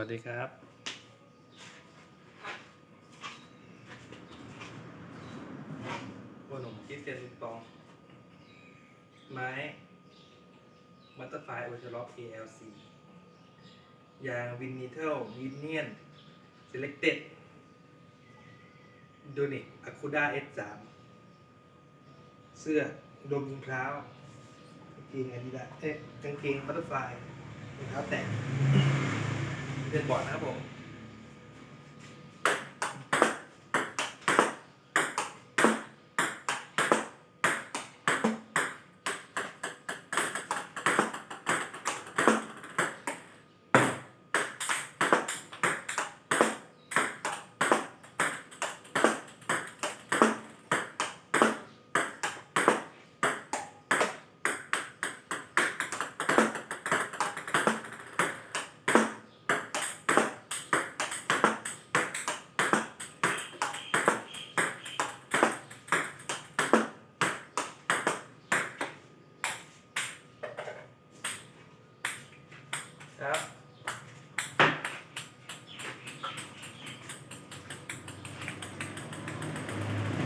วัสดีครับขนมคริสเตียนลูกตอง ไม้มัตเตอร์ไฟโอเชอร์ล็อก ALC ยางวินนิเทลวินเนียน Selected ดูนิอะคูด้า S3 เสื้อดมยิงเท้ากางเกงอาดิดาเอ๊ะกางเกงบัตเตอร์ไฟรองเท้าแตะ เรียนบอร์ดนะครับผม ครับ